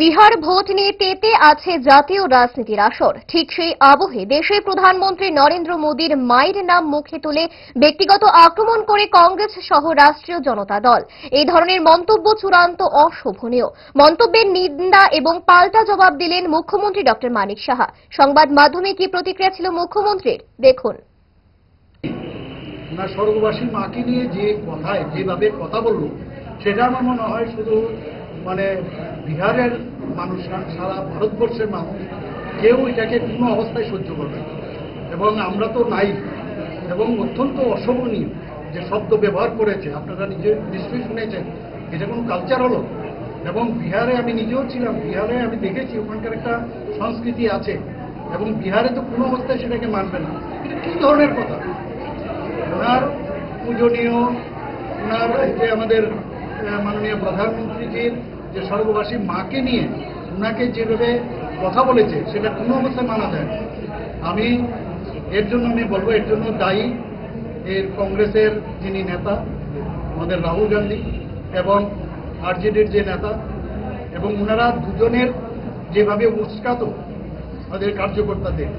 Bihar vote নিয়ে তেতে আছে জাতীয় রাজনীতির আসর। ঠিক সেই আবহে দেশের প্রধানমন্ত্রী নরেন্দ্র মোদীর মায়ের নাম মুখে তুলে ব্যক্তিগত আক্রমণ করে কংগ্রেস সহ রাষ্ট্রীয় জনতা দল। এই ধরনের মন্তব্য চূড়ান্ত অশোভনীয়। মন্তব্যের নিন্দা এবং পাল্টা জবাব দিলেন মুখ্যমন্ত্রী ডক্টর মানিক সাহা। সংবাদ মাধ্যমে কি প্রতিক্রিয়া ছিল মুখ্যমন্ত্রীর? দেখুন। স্বর্গবাসী মাকে নিয়ে যে কথায়, যেভাবে কথা বলল, সেটা আমার মনে হয় শুধু মানে বিহারের মানুষ না সারা ভারতবর্ষের মানুষ কেউ এটাকে কোনো অবস্থায় সহ্য করবে এবং আমরা তো নাই এবং অত্যন্ত অশোভনীয় যে শব্দ ব্যবহার করেছে। আপনারা নিজে নিশ্চয়ই শুনেছেন, এটা কোনো কালচার হলো। এবং বিহারে আমি নিজেও ছিলাম, বিহারে আমি দেখেছি, ওখানকার একটা সংস্কৃতি আছে। এবং বিহারে তো কোনো অবস্থায় সেটাকে মানবে না। এটা কী ধরনের কথা? ওনার পূজনীয়, ওনার যে আমাদের মাননীয় প্রধানমন্ত্রীজির যে স্বর্গবাসী মাকে নিয়ে ওনাকে যেভাবে কথা বলেছে, সেটা কোনো অবস্থায় মানা যায় আমি এর জন্য, আমি বলব, এর জন্য দায়ী এর কংগ্রেসের যিনি নেতা, আমাদের রাহুল গান্ধী এবং আরজেডির যে নেতা এবং ওনারা দুজনের যেভাবে উস্কাত আমাদের কার্যকর্তাদের,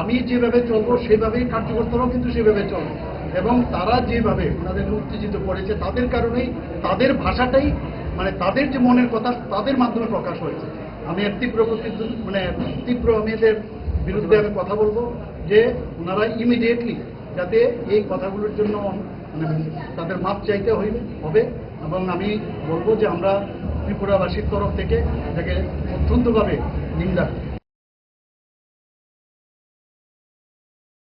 আমি যেভাবে চলবো সেভাবেই কার্যকর্তারাও কিন্তু সেভাবে চলবে। এবং তারা যেভাবে ওনাদেরকে উত্তেজিত করেছে তাদের কারণেই তাদের ভাষাটাই মানে তাদের যে মনের কথা, তাদের মাধ্যমে প্রকাশ হয়েছে। আমি এর তীব্র মানে তীব্র আমি এদের বিরুদ্ধে আমি কথা বলব যে ওনারা ইমিডিয়েটলি যাতে এই কথাগুলোর জন্য মানে তাদের মাপ চাইতে হইবে, হবে। এবং আমি বলব যে আমরা ত্রিপুরাবাসীর তরফ থেকে এটাকে অত্যন্তভাবে নিন্দা করি।